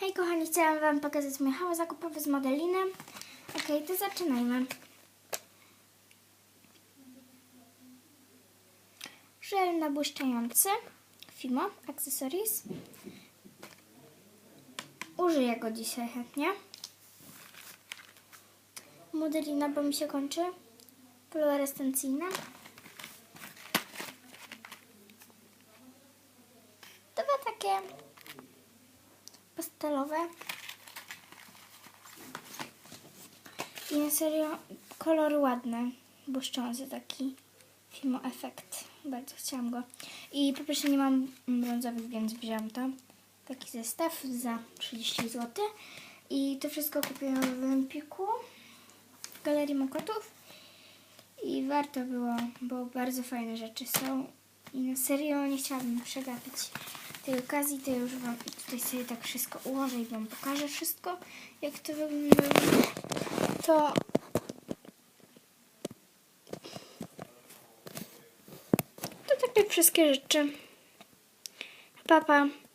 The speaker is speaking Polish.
Hej kochani, chciałam Wam pokazać mój haul zakupowy z Modeliny. Ok, to zaczynajmy. Żel nabłyszczający Fimo Accessories. Użyję go dzisiaj chętnie. Modelina, bo mi się kończy. Fluorescencyjna. Dwa takie pastelowe. I na serio kolor ładny, błyszczący taki Fimo efekt. Bardzo chciałam go. I po prostu nie mam brązowych, więc wziąłem to. Taki zestaw za 30 zł. I to wszystko kupiłam w Empiku w Galerii Mokotów. I warto było, bo bardzo fajne rzeczy są. I na serio nie chciałabym przegapić tej okazji, to już Wam tutaj sobie tak wszystko ułożę i Wam pokażę wszystko, jak to wygląda. To to takie wszystkie rzeczy. Papa. Pa.